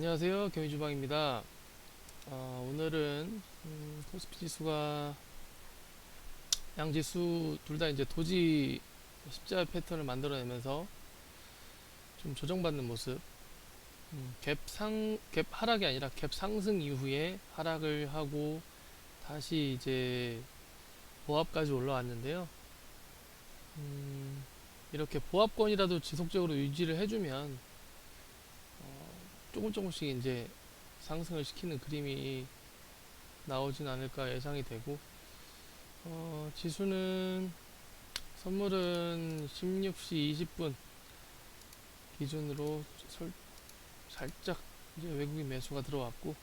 안녕하세요. 경희주방입니다. 어, 오늘은 음, 코스피 지수가 양지수 둘 다 이제 도지 십자가 패턴을 만들어내면서 좀 조정받는 모습. 음, 갭 상, 갭 하락이 아니라 갭 상승 이후에 하락을 하고 다시 이제 보합까지 올라왔는데요. 음, 이렇게 보합권이라도 지속적으로 유지를 해주면 어, 조금 조금씩 이제 상승을 시키는 그림이 나오진 않을까 예상이 되고 어, 지수는 선물은 16시 20분 기준으로 설- 살짝 이제 외국인 매수가 들어왔고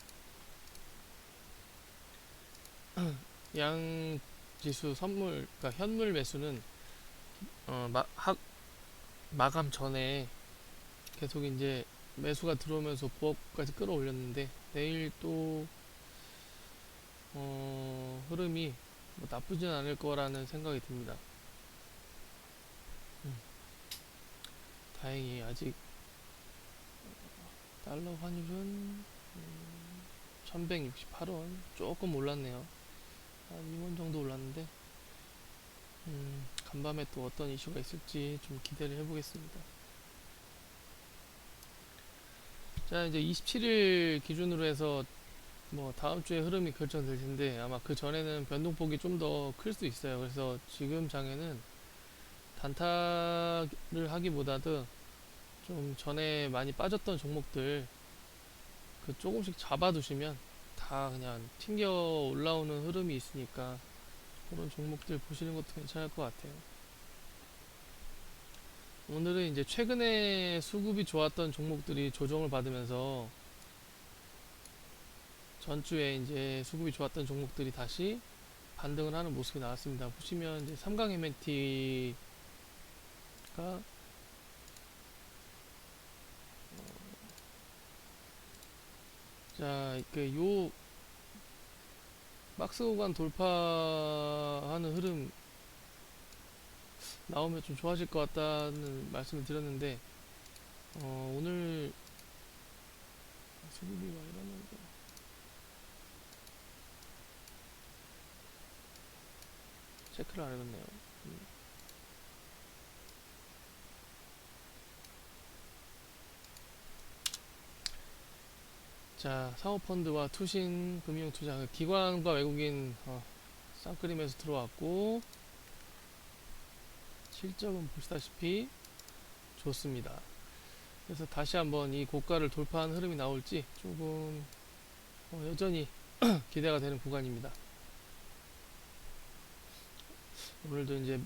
양 지수 선물 그러니까 현물 매수는 어, 마, 학, 마감 전에 계속 이제 매수가 들어오면서 부업까지 끌어올렸는데 내일 또 어, 흐름이 뭐 나쁘진 않을 거라는 생각이 듭니다. 음. 다행히 아직 달러 환율은 음, 1168원 조금 올랐네요. 한 2원 정도 올랐는데 음, 간밤에 또 어떤 이슈가 있을지 좀 기대를 해보겠습니다. 자, 이제 27일 기준으로 해서 뭐 다음 주에 흐름이 결정될 텐데 아마 그 전에는 변동폭이 좀 더 클 수 있어요. 그래서 지금 장에는 단타를 하기보다도 좀 전에 많이 빠졌던 종목들 그 조금씩 잡아두시면 다 그냥 튕겨 올라오는 흐름이 있으니까 그런 종목들 보시는 것도 괜찮을 것 같아요. 오늘은 이제 최근에 수급이 좋았던 종목들이 조정을 받으면서 전주에 이제 수급이 좋았던 종목들이 다시 반등을 하는 모습이 나왔습니다. 보시면 이제 삼강 MNT가 자, 그요 박스 구간 돌파하는 흐름 나오면 좀 좋아질 것 같다는 말씀을 드렸는데 어, 오늘 수급이 와 이러는데 체크를 안 해놨네요. 음. 자, 사모펀드와 투신 금융투자 그 기관과 외국인 어, 쌍크림에서 들어왔고 실적은 보시다시피 좋습니다. 그래서 다시 한번 이 고가를 돌파한 흐름이 나올지 조금 어, 여전히 기대가 되는 구간입니다. 오늘도 이제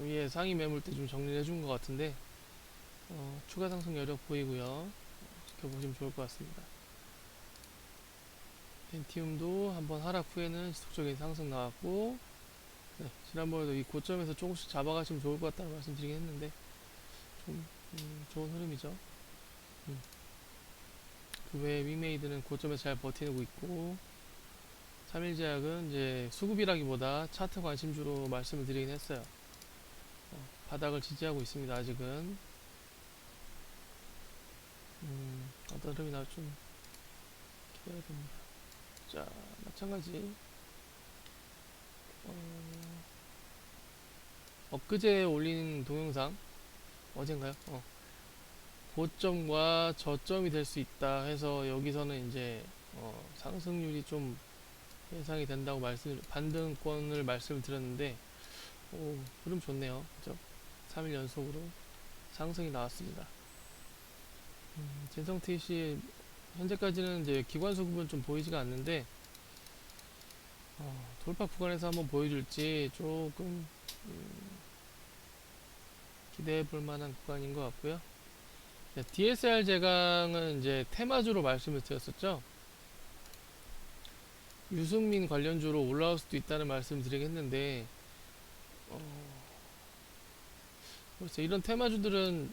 위에 상위 매물대 좀 정리를 해준 것 같은데 어, 추가 상승 여력 보이고요. 어, 지켜보시면 좋을 것 같습니다. 펜티움도 한번 하락 후에는 지속적인 상승 나왔고 네, 지난번에도 이 고점에서 조금씩 잡아가시면 좋을 것 같다는 말씀 드리긴 했는데 좀 음, 좋은 흐름이죠 음. 그 외에 윙메이드는 고점에서 잘 버티고 있고 3일 제약은 이제 수급이라기보다 차트 관심주로 말씀을 드리긴 했어요 어, 바닥을 지지하고 있습니다 아직은 음, 어떤 흐름이 나올지 좀 기대가 됩니다 자, 마찬가지. 어, 엊그제 올린 동영상, 어젠가요? 어. 고점과 저점이 될 수 있다 해서 여기서는 이제 어, 상승률이 좀 예상이 된다고 말씀, 반등권을 말씀을 드렸는데, 오, 흐름 좋네요. 그죠? 3일 연속으로 상승이 나왔습니다. 음, 진성TC 현재까지는 이제 기관 수급은 좀 보이지가 않는데 어, 돌파 구간에서 한번 보여줄지 조금 음, 기대해 볼 만한 구간인 것 같고요. 네, DSR 제강은 이제 테마주로 말씀을 드렸었죠. 유승민 관련주로 올라올 수도 있다는 말씀을 드리긴 했는데 어, 그래서 이런 테마주들은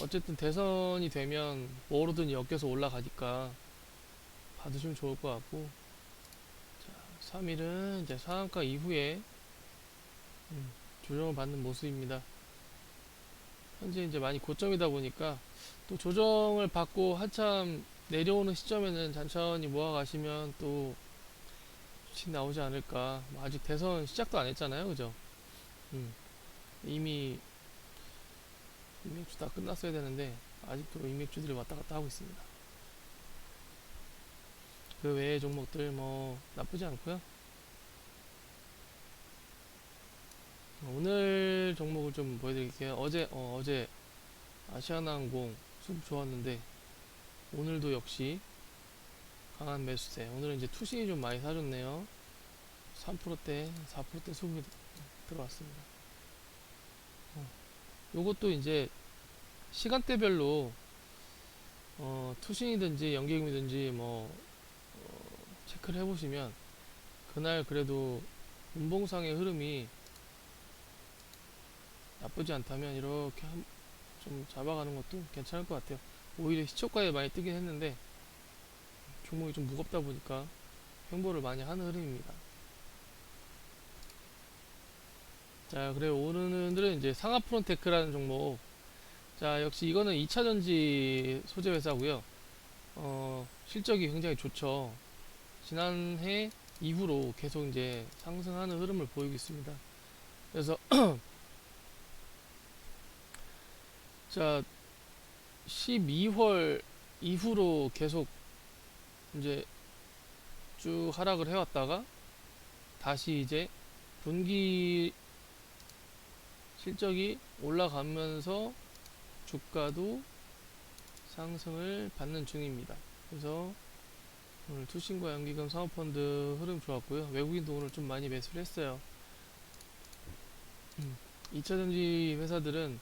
어쨌든 대선이 되면 뭐로든 엮여서 올라가니까 받으시면 좋을 것 같고 자 3일은 이제 상한가 이후에 음, 조정을 받는 모습입니다 현재 이제 많이 고점이다 보니까 또 조정을 받고 한참 내려오는 시점에는 천천히 모아가시면 또 수치 나오지 않을까. 뭐 아직 대선 시작도 안 했잖아요, 그죠? 음. 이미 인맥주 다 끝났어야 되는데 아직도 인맥주들이 왔다 갔다 하고 있습니다. 그 외의 종목들 뭐 나쁘지 않고요. 오늘 종목을 좀 보여드릴게요. 어제 어, 어제 아시아나항공 수급 좋았는데 오늘도 역시 강한 매수세. 오늘은 이제 투신이 좀 많이 사줬네요. 3%대, 4%대 수급이 들어왔습니다. 어, 요것도 이제 시간대별로 어, 투신이든지 연계금이든지 뭐 어, 체크를 해보시면 그날 그래도 운봉상의 흐름이 나쁘지 않다면 이렇게 한, 좀 잡아가는 것도 괜찮을 것 같아요. 오히려 시초가에 많이 뜨긴 했는데 종목이 좀 무겁다 보니까 횡보를 많이 하는 흐름입니다. 자, 그래 오늘은 이제 상하프론테크라는 종목. 자, 역시 이거는 2차 전지 소재 회사고요. 어, 실적이 굉장히 좋죠. 지난해 이후로 계속 이제 상승하는 흐름을 보이고 있습니다. 그래서 자, 12월 이후로 계속 이제 쭉 하락을 해왔다가 다시 이제 분기 실적이 올라가면서 주가도 상승을 받는 중입니다. 그래서 오늘 투신과 연기금 사모펀드 흐름 좋았고요. 외국인도 오늘 좀 많이 매수를 했어요. 음, 2차 전지 회사들은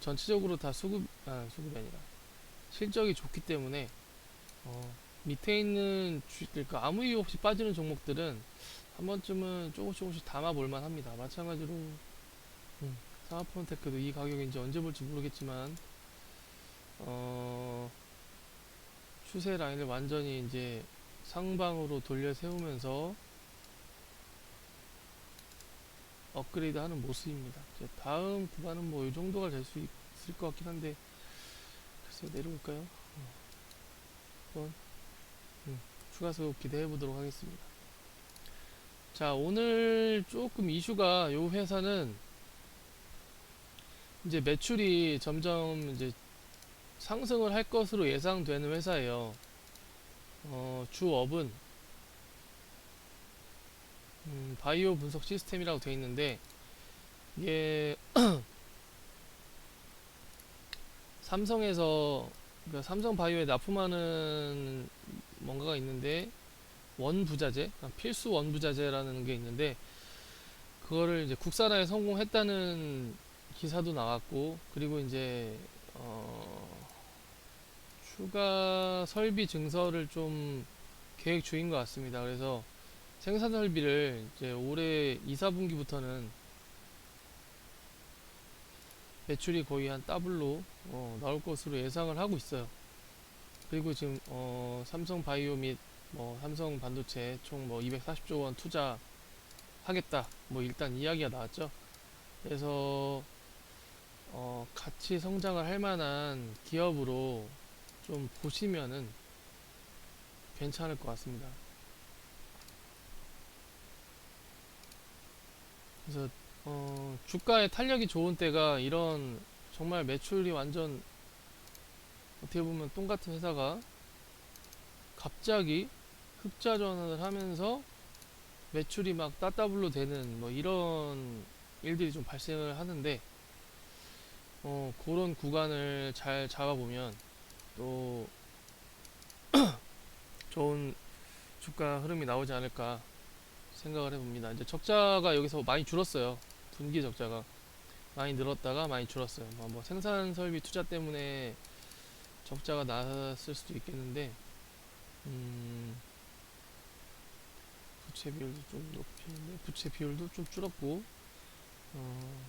전체적으로 다 수급, 아, 수급이 아니라 실적이 좋기 때문에 어, 밑에 있는 주, 그러니까 아무 이유 없이 빠지는 종목들은 한 번쯤은 조금씩 조금씩 담아 볼만 합니다. 마찬가지로 음, 사마폰테크도 이 가격이 이제 언제 볼지 모르겠지만 어, 추세 라인을 완전히 이제 상방으로 돌려 세우면서 업그레이드 하는 모습입니다. 다음 구간은 뭐 이 정도가 될 수 있을 것 같긴 한데 글쎄요 내려올까요? 어, 한번 음, 추가 수급 기대해 보도록 하겠습니다. 자 오늘 조금 이슈가 요 회사는 이제 매출이 점점 이제 상승을 할 것으로 예상되는 회사예요. 어, 주업은 음, 바이오 분석 시스템이라고 되어 있는데 이게 삼성에서 그러니까 삼성 바이오에 납품하는 뭔가가 있는데 원부자재, 그러니까 필수 원부자재라는 게 있는데 그거를 이제 국산화에 성공했다는 기사도 나왔고 그리고 이제 어, 추가 설비 증설을 좀 계획 중인 것 같습니다. 그래서 생산 설비를 이제 올해 2, 4분기부터는 매출이 거의 한 더블로 어, 나올 것으로 예상을 하고 있어요. 그리고 지금 어, 삼성 바이오 및 뭐 삼성 반도체 총 뭐 240조 원 투자 하겠다. 뭐 일단 이야기가 나왔죠. 그래서 어, 같이 성장을 할 만한 기업으로 좀 보시면은 괜찮을 것 같습니다. 그래서 어, 주가의 탄력이 좋은 때가 이런 정말 매출이 완전 어떻게 보면 똥 같은 회사가 갑자기 흑자 전환을 하면서 매출이 막 따따블로 되는 뭐 이런 일들이 좀 발생을 하는데 어, 그런 구간을 잘 잡아보면 또 좋은 주가 흐름이 나오지 않을까 생각을 해봅니다. 이제 적자가 여기서 많이 줄었어요. 분기 적자가 많이 늘었다가 많이 줄었어요. 뭐, 뭐 생산 설비 투자 때문에 적자가 났을 수도 있겠는데, 음, 부채 비율도 좀 높이는데 부채 비율도 좀 줄었고, 어,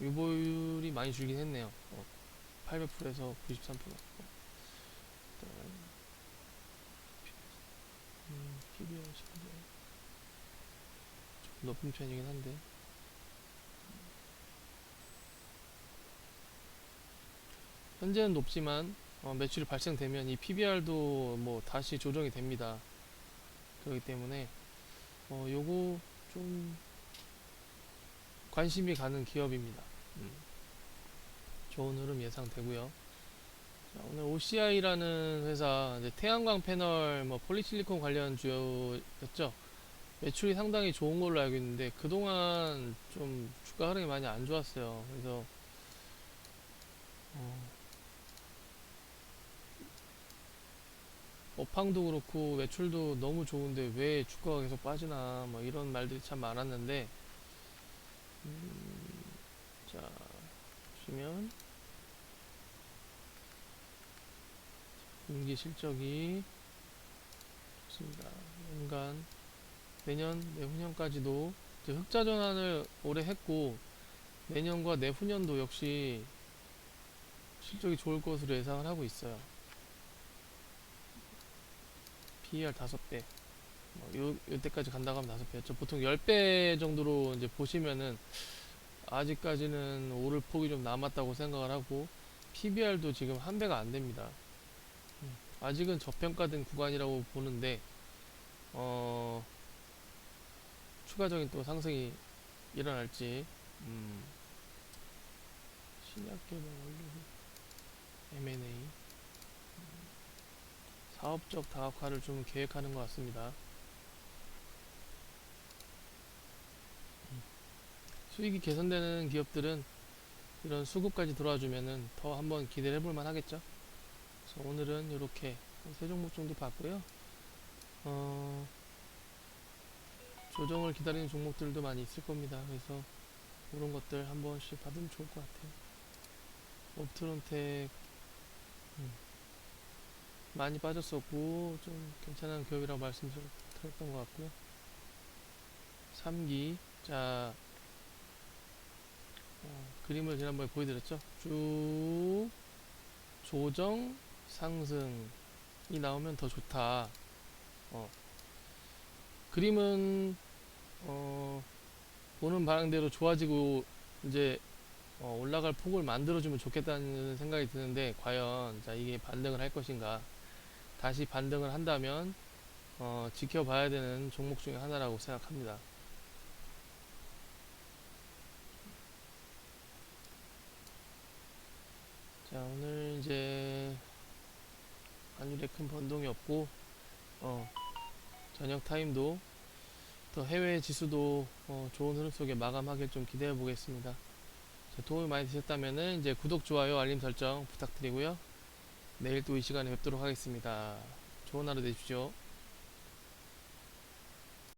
유보율이 많이 줄긴 했네요. 어, 800%에서 93%. 어, 음, PBR 19조. 좀 높은 편이긴 한데. 현재는 높지만 어, 매출이 발생되면 이 PBR도 뭐 다시 조정이 됩니다. 그렇기 때문에 어, 요거 좀 관심이 가는 기업입니다. 음. 좋은 흐름 예상되고요. 자, 오늘 OCI라는 회사 태양광 패널 뭐 폴리실리콘 관련 주요였죠. 매출이 상당히 좋은 걸로 알고 있는데 그동안 좀 주가 흐름이 많이 안 좋았어요. 그래서 어, 업황도 그렇고 매출도 너무 좋은데 왜 주가가 계속 빠지나 뭐 이런 말들이 참 많았는데 음, 자 보시면 분기 실적이 좋습니다. 연간 내년 내후년까지도 흑자 전환을 올해 했고 내년과 내후년도 역시 실적이 좋을 것으로 예상을 하고 있어요. PER 5배. 뭐 요, 요때까지 간다고 하면 5배였죠. 보통 10배 정도로 이제 보시면은 아직까지는 오를 폭이 좀 남았다고 생각을 하고 PBR도 지금 한 배가 안 됩니다. 음, 아직은 저평가된 구간이라고 보는데 어, 추가적인 또 상승이 일어날지 음, 신약개발 원료 M&A 음, 사업적 다각화를 좀 계획하는 것 같습니다. 음, 수익이 개선되는 기업들은 이런 수급까지 들어와주면은 더 한번 기대를 해볼 만 하겠죠. 그래서 오늘은 이렇게 세 종목 정도 봤고요. 어, 조정을 기다리는 종목들도 많이 있을 겁니다. 그래서 그런 것들 한 번씩 받으면 좋을 것 같아요. 옵트론텍 음, 많이 빠졌었고 좀 괜찮은 기업이라고 말씀드렸던 것 같고요. 3기 자 어, 그림을 지난번에 보여드렸죠. 쭉 조정 상승이 나오면 더 좋다. 어, 그림은 어, 보는 방향대로 좋아지고 이제 어, 올라갈 폭을 만들어주면 좋겠다는 생각이 드는데 과연 자 이게 반등을 할 것인가 다시 반등을 한다면 어, 지켜봐야 되는 종목 중에 하나라고 생각합니다. 자 오늘 이제 안일에 큰 변동이 없고 어, 저녁 타임도 또 해외 지수도 어, 좋은 흐름 속에 마감하길 좀 기대해 보겠습니다. 자, 도움이 많이 되셨다면 이제 구독, 좋아요, 알림 설정 부탁드리고요. 내일 또 이 시간에 뵙도록 하겠습니다. 좋은 하루 되십시오.